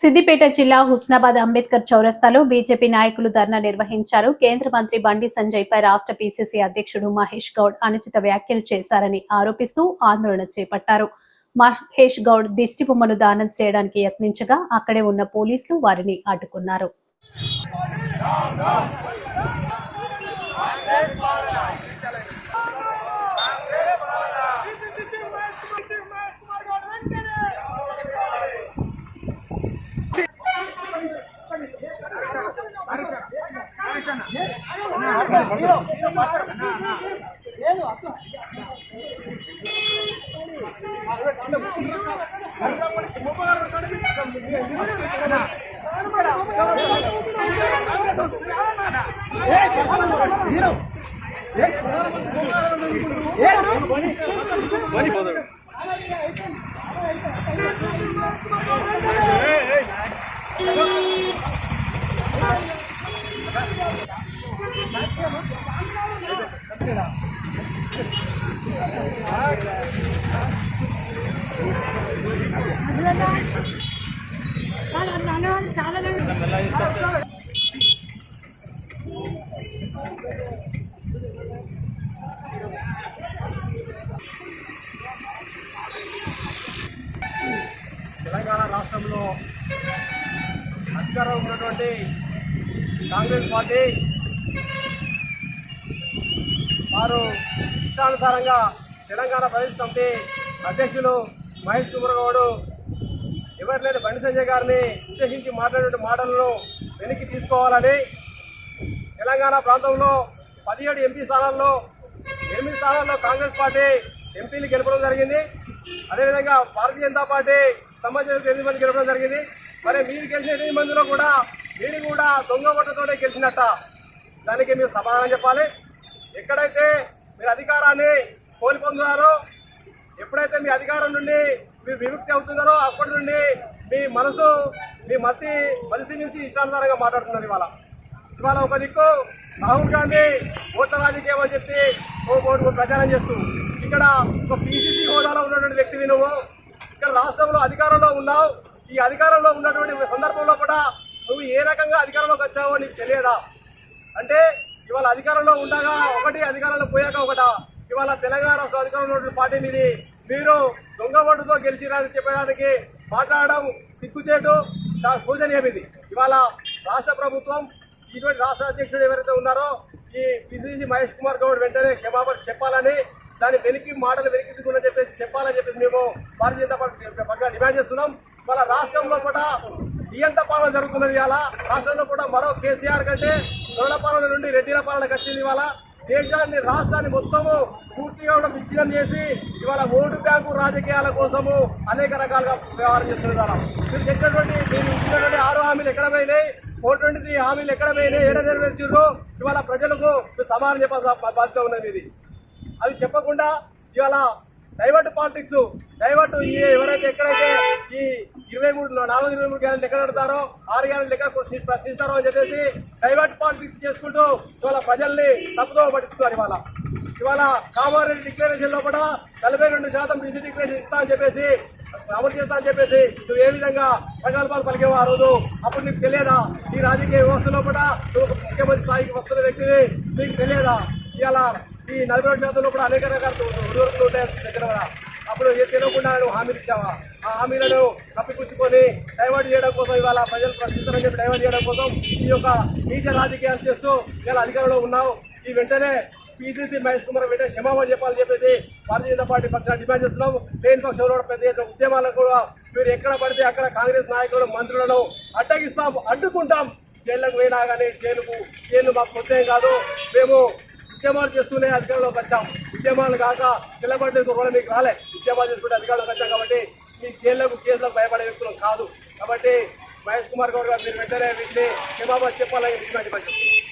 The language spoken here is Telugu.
సిద్దిపేట జిల్లా హుస్నాబాద్ అంబేద్కర్ చౌరస్తాలో బీజేపీ నాయకులు ధర్నా నిర్వహించారు. కేంద్ర మంత్రి బండి సంజయ్ పై రాష్ట్ర పీసీసీ అధ్యక్షుడు మహేష్ గౌడ్ అనుచిత వ్యాఖ్యలు చేశారని ఆరోపిస్తూ ఆందోళన చేపట్టారు. మహేష్ గౌడ్ దిష్టిబొమ్మను దానం చేయడానికి యత్నించగా అక్కడే ఉన్న పోలీసులు వారిని అడ్డుకున్నారు Money for them. తెలంగాణ రాష్ట్రంలో అధికారం ఉన్నటువంటి కాంగ్రెస్ పార్టీ వారు ఇష్టానుసారంగా తెలంగాణ ప్రదేశ్ కమిటీ అధ్యక్షులు మహేష్ కుమరగౌడు ఎవరు లేదు బండి సంజయ్ గారిని ఉద్దేశించి మాట్లాడే మాటలను వెనక్కి తీసుకోవాలని తెలంగాణ ప్రాంతంలో పదిహేడు ఎంపీ స్థానాల్లో ఎనిమిది స్థానాల్లో కాంగ్రెస్ పార్టీ ఎంపీలు గెలపడం జరిగింది. అదేవిధంగా భారతీయ జనతా పార్టీ సంబంధించిన ఎనిమిది మంది గెలపడం జరిగింది. మరి మీరు గెలిచిన ఎనిమిది మందిలో కూడా మీరు కూడా దొంగ ఓట్లతోనే గెలిచినట్ట. దానికి మీరు సమాధానం చెప్పాలి. ఎక్కడైతే మీరు అధికారాన్ని కోల్పొందుతారో ఎప్పుడైతే మీ అధికారం నుండి మీరు విముక్తి అవుతున్నారో అప్పటి నుండి మీ మనసు మీ మతి మనిషి నుంచి ఇష్టానుసారంగా మాట్లాడుతున్నారు ఇవాళ. ఇవాళ ఒక దిక్కు రాహుల్ గాంధీ ఓట్ల రాజకీయం అని చెప్పి ఓ ఓటు ప్రచారం చేస్తూ ఇక్కడ ఒక పీసీసీ హోదాలో ఉన్నటువంటి వ్యక్తివి నువ్వు. ఇక్కడ రాష్ట్రంలో అధికారంలో ఉన్నావు. ఈ అధికారంలో ఉన్నటువంటి సందర్భంలో కూడా నువ్వు ఏ రకంగా అధికారంలోకి వచ్చావో నీకు తెలియదా? అంటే ఇవాళ అధికారంలో ఉండగా ఒకటి అధికారంలో పోయాక ఒకట. ఇవాళ తెలంగాణ రాష్ట్ర అధికారంలో ఉన్నటువంటి పార్టీ మీరు దొంగ ఓటుతో గెలిచిరని చెప్పడానికి మాట్లాడడం సిగ్గుచేటు చాలా ఇది. ఇవాళ రాష్ట్ర ప్రభుత్వం ఇటువంటి రాష్ట్ర అధ్యక్షుడు ఎవరైతే ఉన్నారో ఈ పిసిసి మహేష్ కుమార్ గౌడ్ వెంటనే క్షమాపణ చెప్పాలని దాని వెలికి మాటలు వెనక్కి చెప్పేసి చెప్పాలని చెప్పేసి మేము భారతీయ జనతా పార్టీ పక్షాన డిమాండ్ చేస్తున్నాం. మన రాష్ట్రంలో కూడా నియంత పాలన జరుగుతున్నది ఇవాళ. రాష్ట్రంలో కూడా మరో కేసీఆర్ కంటే దొరల నుండి రెడ్డిల పాలనకు వచ్చింది ఇవాళ. దేశాన్ని రాష్ట్రాన్ని మొత్తము పూర్తిగా కూడా విచ్ఛిన్నం చేసి ఇవాళ ఓటు బ్యాంకు రాజకీయాల కోసము అనేక రకాలుగా వ్యవహారం చేస్తున్నారు ఇవాళ మీరు చెప్పినటువంటి మీరు ఇచ్చినటువంటి ఆరు హామీలు ఎక్కడ పోయినాయి? ఫోర్ ట్వంటీ త్రీ హామీలు ఎక్కడ పోయినాయి? ఏడ నెరవేర్చారు ఇవాళ ప్రజలకు సమానం చెప్పాల్సిన బాధ్యత ఉన్నది ఇది. అవి చెప్పకుండా ఇవాళ డైవర్ట్ పాలిటిక్స్ డైవర్ట్ ఈ ఎవరైతే ఎక్కడైతే ఈ ఇరవై మూడు నాలుగు ఇరవై మూడు గ్యారెంటీ ఎక్కడ పెడతారో ఆరు గ్యారెంటీ ఎక్కడ ప్రశ్నిస్తారో అని చెప్పేసి డైవర్ట్ పాలిటిక్స్ చేసుకుంటూ ఇవాళ ప్రజల్ని తప్పుదో పట్టిస్తున్నారు ఇవాళ. ఇవాళ కామారెడ్డి డిక్లరేషన్లో కూడా నలభై రెండు శాతం బీసీ డిక్లరేషన్ ఇస్తా అని చెప్పేసి అమలు చేస్తా అని చెప్పేసి నువ్వు ఏ విధంగా ప్రగల్భాలు పలికేవో ఆ రోజు అప్పుడు నీకు తెలియదా? ఈ రాజకీయ వ్యవస్థలో కూడా నువ్వు ముఖ్యమంత్రి స్థాయికి వస్తున్న వ్యక్తివి నీకు తెలియదా? ఇవాళ ఈ నలభై రెండు శాతంలో కూడా అనేక రకాల ఉద్యోగులు ఉంటాయి దగ్గర అప్పుడు ఏ తెలియకుండా నువ్వు హామీలు ఇచ్చావా? ఆ హామీలను కప్పిపుచ్చుకొని డైవర్ట్ చేయడం కోసం ఇవాళ ప్రజలు ప్రశ్నిస్తారని చెప్పి డైవర్ట్ చేయడం కోసం ఈ యొక్క నీచ రాజకీయాలు చేస్తూ ఇలా అధికారంలో ఉన్నావు. ఈ వెంటనే పీసీసీ మహేష్ కుమార్ వెంటనే క్షమాపణ చెప్పాలని చెప్పేసి భారతీయ జనతా పార్టీ పక్షాన్ని డిమాండ్ చేస్తున్నాం. లేని పక్షంలో పెద్ద ఎత్తున ఉద్యమాలకు కూడా మీరు ఎక్కడ పడితే అక్కడ కాంగ్రెస్ నాయకులు మంత్రులను అడ్డగిస్తాం అడ్డుకుంటాం. జైళ్ళకు పోయినా కానీ జైలుకు జైలు మాకు ప్రత్యేకం కాదు. మేము ఉద్యమాలు చేస్తూనే అధికారంలోకి వచ్చాం. ఉద్యమాలు కాక నిలబడేందుకు కూడా మీకు రాలే. ఉద్యమాలు చేసుకుంటే అధికారంలోకి వచ్చాం కాబట్టి మీ జైళ్ళకు కేసులకు భయపడే వ్యక్తులు కాదు. కాబట్టి మహేష్ కుమార్ గౌడ్ గారు మీరు వెంటనే వీటిని క్షమాపణ చెప్పాలని డిమాండ్ చేస్తున్నాం